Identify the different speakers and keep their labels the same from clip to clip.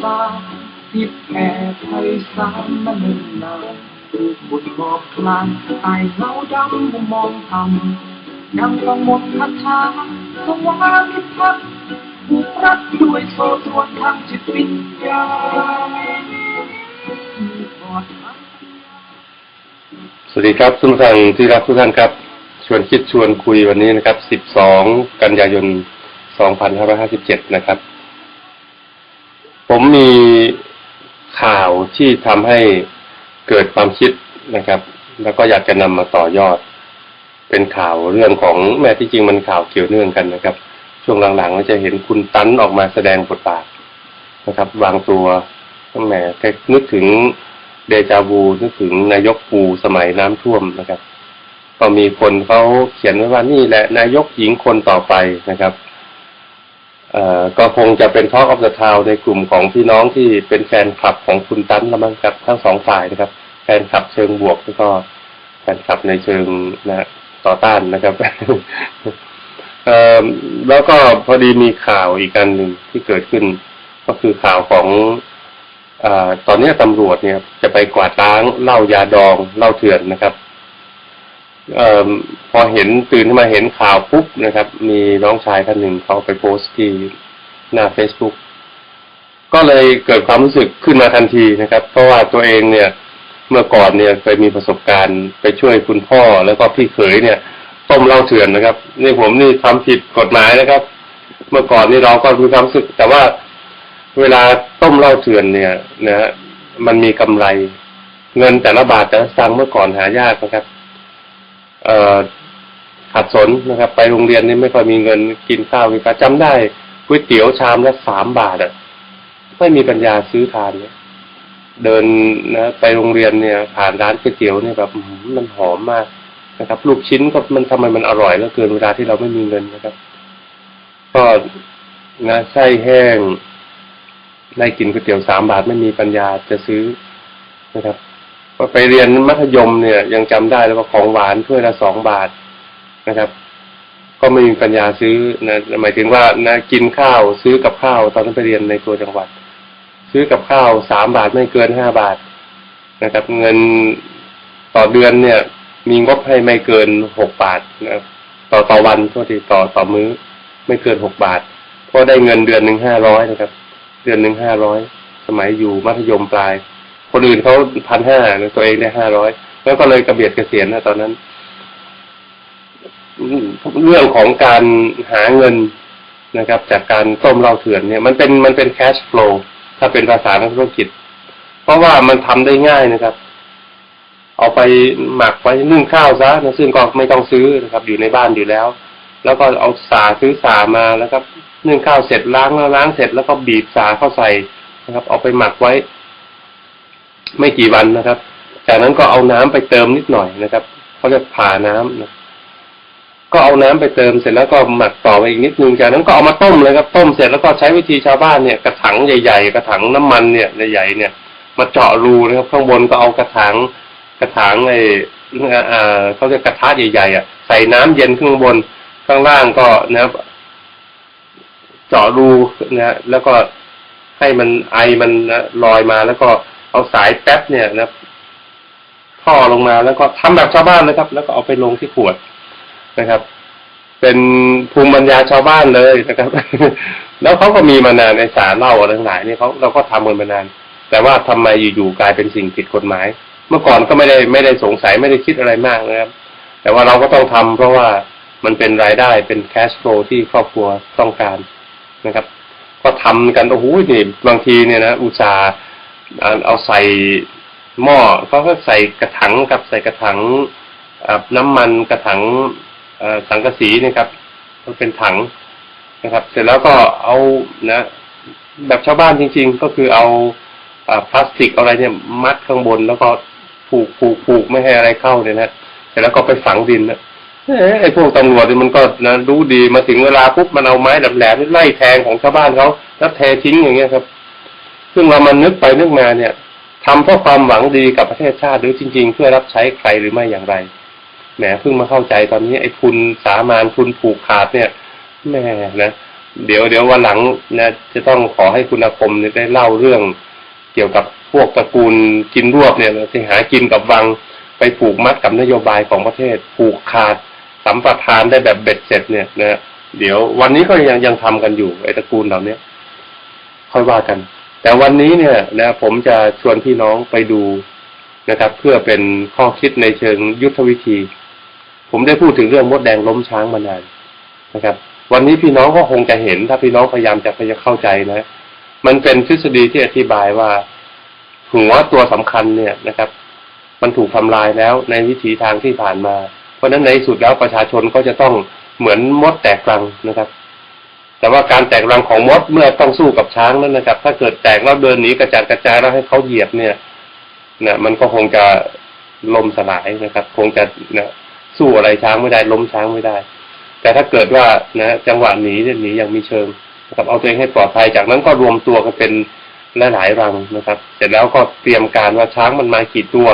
Speaker 1: ษาทิพแผ่ไพศาลมาเนิ่นนานผูกบุญงอบคลานใต้เงาดำมุมมองทำยังต้องหมดคาถาสวามิภักดิ์ผูกรัดด้วยโซ่ตรวนทางจิตวิญญาณ
Speaker 2: สวัสดีครับทุกท่านที่รักทุกท่านครับ ชวนคิดชวนคุยวันนี้นะครับ 12 กันยายน 2557 นะครับ ผมมีข่าวที่ทำให้เกิดความคิดนะครับ แล้วก็อยากจะนำมาต่อยอด เป็นข่าวเรื่องของแม้ที่จริงมันข่าวเกี่ยวเนื่องกันนะครับ ช่วงหลังๆเราจะเห็นคุณตั้นออกมาแสดงบทบาทนะครับวางตัวแหมนึกถึงเดจาวูนึกถึงนายกปูสมัยน้ำท่วมนะครับ ก็มีคนเขาเขียนไว้ว่านี่แหละนายกหญิงคนต่อไปนะครับ ก็คงจะเป็น Talk of the Town ในกลุ่มของพี่น้องที่เป็นแฟนคลับของคุณตั้นละมั้งครับทั้งสองฝ่ายนะครับ แฟนคลับเชิงบวกแล้วก็แฟนคลับในเชิงนะต่อต้านนะครับเออแล้วก็พอดีมีข่าวอีกอันหนึ่งที่เกิดขึ้น ก็คือข่าวของอตอนนี้ตำรวจเนี่ยจะไปกวาดล้างเหล้ายาดองเหล้าเถื่อนนะครับ เออพอเห็นตื่นขึ้นมาเห็นข่าวปุ๊บนะครับ มีน้องชายท่านหนึ่งเขาไปโพสต์ที่หน้า Facebook ก็เลยเกิดความรู้สึกขึ้นมาทันทีนะครับ เพราะว่าตัวเองเนี่ยเมื่อก่อนเนี่ยเคยมีประสบการณ์ไปช่วยคุณพ่อแล้วก็พี่เขยเนี่ยต้มเหล้าเถื่อนนะครับนี่ผมนี่ทำผิดกฎหมายนะครับ เมื่อก่อนนี่เราก็มีความรู้สึก แต่ว่าเวลาต้มเหล้าเถื่อนเนี่ยนะฮะมันมีกำไร เงินแต่ละบาทแต่ละสตางค์เมื่อก่อนหายากนะครับ เอ่อขัดสนนะครับ ไปโรงเรียนนี่ไม่ค่อยมีเงินกินข้าวกินข้าจำได้ก๋วยเตี๋ยวชามละสามบาทอะไม่มีปัญญาซื้อทานเนี่ยเดินนะไปโรงเรียนเนี่ยผ่านร้านก๋วยเตี๋ยวเนี่ยแบบมันหอมมากนะครับ ลูกชิ้นก็มันทำไมมันอร่อยแล้วเกินเวลาที่เราไม่มีเงินนะครับ ก็นะไส้แห้งได้กินก๋วยเตี๋ยวสามบาทไม่มีปัญญาจะซื้อนะครับ พอไปเรียนมัธยมเนี่ย ยังจำได้แล้วว่าของหวานถ้วยละสองบาทนะครับ ก็ไม่มีปัญญาซื้อนะหมายถึงว่านะกินข้าวซื้อกับข้าวตอนนั้นไปเรียนในตัวจังหวัด ซื้อกับข้าวสามบาทไม่เกินห้าบาทนะครับ เงินต่อเดือนเนี่ย มีงบให้ไม่เกินหกบาทนะครับ ต่อต่อวันโทษทีต่อต่อมื้อ ไม่เกินหกบาทเพราะได้เงินเดือนหนึ่งห้าร้อยนะครับ เดือนหนึ่งห้าร้อยสมัยอยู่มัธยมปลาย คนอื่นเขาพันห้าตัวเองได้ห้าร้อยแล้วก็เลยกระเบียดกระเกษียณนะตอนนั้น เรื่องของการหาเงินนะครับ จากการต้มเหล้าเถื่อนเนี่ย มันเป็นมันเป็น cash flow ถ้าเป็นภาษาทางธุรกิจ เพราะว่ามันทำได้ง่ายนะครับ เอาไปหมักไว้นึ่งข้าวซะนะซึ่งก็ไม่ต้องซื้อนะครับ อยู่ในบ้านอยู่แล้ว แล้วก็เอาสาซื้อสามาแล้วก็นึ่งข้าวเสร็จล้างแล้วล้างเสร็จแล้วก็บีบสาเข้าใส่นะครับ เอาไปหมักไว้ ไม่กี่วันนะครับ จากนั้นก็เอาน้ำไปเติมนิดหน่อยนะครับเขาเรียกผ่าน้ำนะก็เอาน้ำไปเติมเสร็จแล้วก็หมักต่อไปอีกนิดนึงจากนั้นก็เอามาต้มเลยครับต้มเสร็จแล้วก็ใช้วิธีชาวบ้านเนี่ยกระถางใหญ่ ๆ กระถางน้ำมันเนี่ยใหญ่ๆเนี่ย มาเจาะรูนะครับข้างบนก็เอากระถางกระถางไอ้เอ่อเขาเรียกระทะใหญ่ๆอะใส่น้ำเย็นข้างบนข้างล่างก็นะครับเจาะรูนะฮะแล้วก็ให้มันไอมันนะลอยมาแล้วก็ เอาสายแป๊บเนี่ยนะครับท่อลงมาแล้วก็ทำแบบชาวบ้านนะครับ แล้วก็เอาไปลงที่ขวดนะครับ เป็นภูมิปัญญาชาวบ้านเลยนะครับ แล้วเขาก็มีมานานในสารเหล้าอะไรทั้งหลายนี่เขาเราก็ทำกันมานาน แต่ว่าทำไมอยู่ๆกลายเป็นสิ่งผิดกฎหมาย เมื่อก่อนก็ไม่ได้ไม่ได้สงสัยไม่ได้คิดอะไรมากนะครับ แต่ว่าเราก็ต้องทำเพราะว่ามันเป็นรายได้เป็นแคชฟลูที่ครอบครัวต้องการนะครับ ก็ทำกันโอ้โหนี่บางทีเนี่ยนะอุตสาห์ เอาใส่หม้อเขาก็ใส่กระถังกับใส่กระถังน้ำมันกระถังสังกะสีนะครับมันเป็นถังนะครับ เสร็จแล้วก็เอานะ แบบชาวบ้านจริง ๆ ก็คือเอาพลาสติกอะไรเนี่ยมัดข้างบนแล้วก็ผูกผูกผูกไม่ให้อะไรเข้าเนี่ยนะเสร็จแล้วก็ไปฝังดินนะไอ้พวกตำรวจนี่มันก็นะรู้ดีมาถึงเวลาปุ๊บมันเอาไม้แหลมๆนี่ไล่แทงของชาวบ้านเขาแล้วเททิ้งอย่างเงี้ยครับ ซึ่งเรามันนึกไปนึกมาเนี่ยทำเพราะความหวังดีกับประเทศชาติหรือจริง ๆ เพื่อรับใช้ใครหรือไม่อย่างไรแหมเพิ่งมาเข้าใจตอนนี้ไอ้ทุนสามานทุนผูกขาดเนี่ยแหม่นะเดี๋ยวเดี๋ยววันหลังนะจะต้องขอให้คุณอาคมได้เล่าเรื่อง เกี่ยวกับพวกตระกูลกินรวบเนี่ยที่หากินกับวังไปผูกมัดกับนโยบายของประเทศ ผูกขาดสัมปทานได้แบบเบ็ดเสร็จเนี่ยนะเดี๋ยววันนี้ก็ยังยังทำกันอยู่ไอ้ตระกูลเหล่าเนี้ยค่อยว่ากัน แต่วันนี้เนี่ยนะผมจะชวนพี่น้องไปดูนะครับ เพื่อเป็นข้อคิดในเชิงยุทธวิธี ผมได้พูดถึงเรื่องมดแดงล้มช้างมานานนะครับ วันนี้พี่น้องก็คงจะเห็น ถ้าพี่น้องพยายามจะพยายามเข้าใจนะ มันเป็นทฤษฎีที่อธิบายว่าหัวตัวสำคัญเนี่ยนะครับ มันถูกทำลายแล้วในวิถีทางที่ผ่านมา เพราะฉะนั้นในสุดแล้วประชาชนก็จะต้องเหมือนมดแตกรังนะครับ แต่ว่าการแตกรังของมดเมื่อต้องสู้กับช้างนั้นนะครับ ถ้าเกิดแตกแล้วเดินหนีกระจัดกระจายแล้วให้เขาเหยียบเนี่ยนะมันก็คงจะลมสลายนะครับ คงจะนะสู้อะไรช้างไม่ได้ล้มช้างไม่ได้ แต่ถ้าเกิดว่านะจังหวะหนีเนี่ยหนีอย่างมีเชิงนะครับเอาตัวเองให้ปลอดภัยจากนั้นก็รวมตัวกันเป็นหลายๆรังนะครับ เสร็จแล้วก็เตรียมการว่าช้างมันมากี่ตัว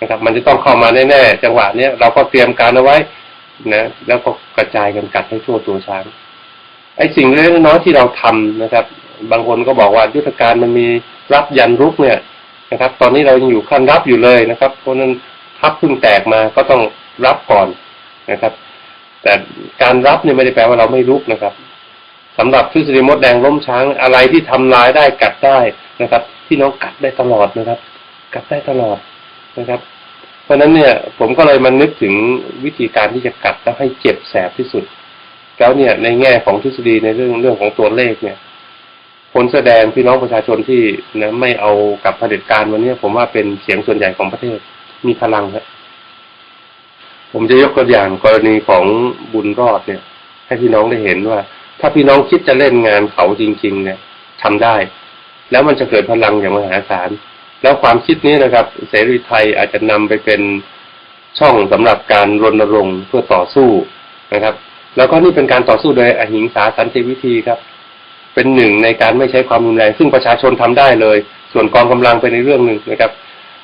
Speaker 2: นะครับ มันจะต้องเข้ามาแน่ๆจังหวะเนี้ยเราก็เตรียมการเอาไว้นะแล้วก็กระจายกันกัดให้ทั่วตัวช้าง ไอ้สิ่งเล็กน้อยที่เราทำนะครับ บางคนก็บอกว่ายุทธการมันมีรับยันรุกเนี่ยนะครับ ตอนนี้เรายังอยู่ขั้นรับอยู่เลยนะครับ เพราะนั้นทัพเพิ่งแตกมาก็ต้องรับก่อนนะครับ แต่การรับเนี่ยไม่ได้แปลว่าเราไม่รุกนะครับสำหรับทฤษฎีมดแดงล้มช้างอะไรที่ทำลายได้กัดได้นะครับพี่น้องกัดได้ตลอดนะครับ กัดได้ตลอดนะครับ เพราะฉะนั้นเนี่ย ผมก็เลยมันนึกถึงวิธีการที่จะกัดแล้วให้เจ็บแสบที่สุด แล้วเนี่ยในแง่ของทฤษฎีในเรื่องเรื่องของตัวเลขเนี่ยผลแสดงพี่น้องประชาชนที่นะไม่เอากับเผด็จการวันนี้ผมว่าเป็นเสียงส่วนใหญ่ของประเทศมีพลังครับผมจะยกตัวอย่างกรณีของบุญรอดเนี่ย ให้พี่น้องได้เห็นว่า ถ้าพี่น้องคิดจะเล่นงานเขาจริง ๆ เนี่ยทำได้ แล้วมันจะเกิดพลังอย่างมหาศาลแล้วความคิดนี้นะครับ เสรีไทยอาจจะนำไปเป็นช่องสำหรับการรณรงค์เพื่อต่อสู้นะครับ แล้วก็นี่เป็นการต่อสู้โดยอหิงสาสันติวิธีครับ เป็นหนึ่งในการไม่ใช้ความรุนแรง ซึ่งประชาชนทำได้เลย ส่วนกองกำลังเป็นในเรื่องหนึ่งนะครับ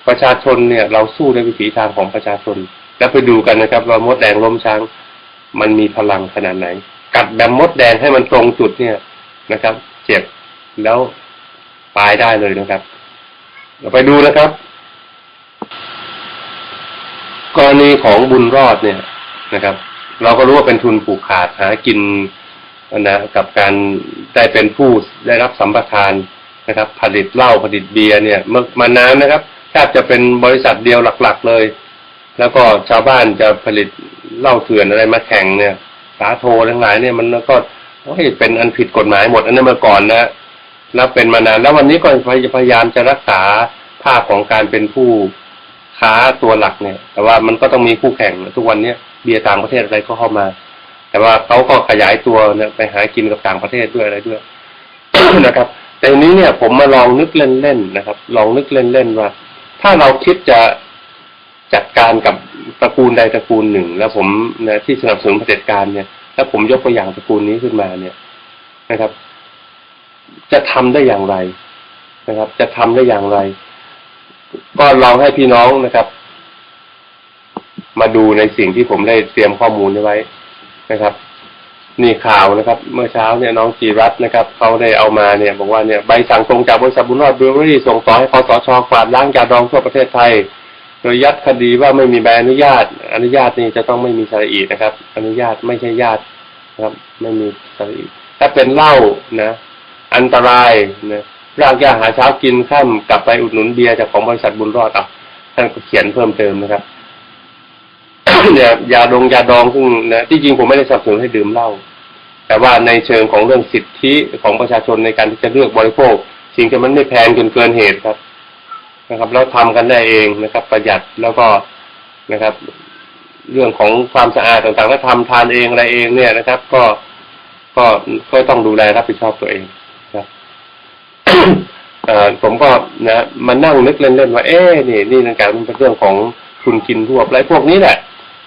Speaker 2: ประชาชนเนี่ยเราสู้ด้วยวิถีทางของประชาชน แล้วไปดูกันนะครับ ว่ามดแดงล้มช้าง มันมีพลังขนาดไหน กัดแบบมดแดงให้มันตรงจุดเนี่ยนะครับ เจ็บแล้วตายได้เลยนะครับเราไปดูนะครับ กรณีของบุญรอดเนี่ยนะครับ เราก็รู้ว่าเป็นทุนผูกขาดหากินนะกับการได้เป็นผู้ได้รับสัมปทานนะครับ ผลิตเหล้าผลิตเบียร์เนี่ยมมานานนะครับแทบจะเป็นบริษัทเดียวหลัก ๆ เลย แล้วก็ชาวบ้านจะผลิตเหล้าเถื่อนอะไรมาแข่งเนี่ยสาโททั้งหลายเนี่ยมันก็โอ้ยเป็นอันผิดกฎหมายหมดอันนั้นเมื่อก่อนนะแล้วเป็นมานานแล้ววันนี้ก็พยายามจะรักษาภาพของการเป็นผู้ค้าตัวหลักเนี่ย แต่ว่ามันก็ต้องมีคู่แข่งทุกวันเนี้ย เบียร์ต่างประเทศอะไรก็เข้ามา แต่ว่าเขาก็ขยายตัวเนี่ยไปหากินกับต่างประเทศด้วยอะไรด้วยนะครับ แต่นี้เนี่ยผมมาลองนึกเล่นๆนะครับ ลองนึกเล่นๆว่า ถ้าเราคิดจะจัดการกับตระกูลใดตระกูลหนึ่ง แล้วผมนะที่สนับสนุนเผด็จการเนี่ยแล้วผมยกตัวอย่างตระกูลนี้ขึ้นมาเนี่ยนะครับ จะทำได้อย่างไรนะครับ จะทำได้อย่างไร ก็ลองให้พี่น้องนะครับ มาดูในสิ่งที่ผมได้เตรียมข้อมูลไว้นะครับ นี่ข่าวนะครับ เมื่อเช้าเนี่ยน้องจีรัตนะครับเขาได้เอามาเนี่ยบอกว่าเนี่ยใบสั่งตรงจากบริษัทบุญรอดเบเวอรี่ส่งต่อให้คอสชกวาดล้างยาดองทั่วประเทศไทย โดยยัดคดีว่าไม่มีใบอนุญาต อนุญาตนี่จะต้องไม่มีสาระอีนะครับ อนุญาตไม่ใช่ญาตินะครับ ไม่มีสาระอีถ้าเป็นเหล้านะ อันตรายนะรากหญ้าหาเช้ากินข้ามกลับไปอุดหนุนเบียร์จากของบริษัทบุญรอดอะท่านก็เขียนเพิ่มเติมนะครับ เนี่ยยาดองยาดองซึ่งนะที่จริงผมไม่ได้สนับสนุนให้ดื่มเหล้าแต่ว่าในเชิงของเรื่องสิทธิของประชาชนในการที่จะเลือกบริโภค สิ่งที่มันไม่แพงจนเกินเหตุครับ นะครับ แล้วทำกันได้เองนะครับ ประหยัดแล้วก็นะครับ เรื่องของความสะอาดต่างๆก็ทำทานเองอะไรเองเนี่ยนะครับ ก็ก็ก็ต้องดูแลรับผิดชอบตัวเองนะครับผมก็นะมานั่งนึกเล่นๆว่า เอ๊ะนี่นี่นั่นการมันเป็นเรื่องของทุนกินรวบอะไรพวกนี้แหละ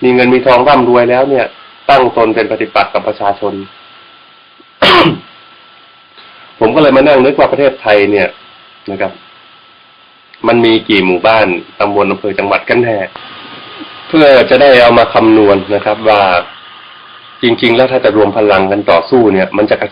Speaker 2: มีเงินมีทองร่ำรวยแล้วเนี่ย ตั้งตนเป็นปฏิปักษ์กับประชาชน ผมก็เลยมานั่งนึกว่าประเทศไทยเนี่ยนะครับ มันมีกี่หมู่บ้านตำบลอำเภอจังหวัดกันแน่เพื่อจะได้เอามาคำนวณนะครับ ว่าจริง ๆ แล้วถ้าจะรวมพลังกันต่อสู้เนี่ย มันจะกระ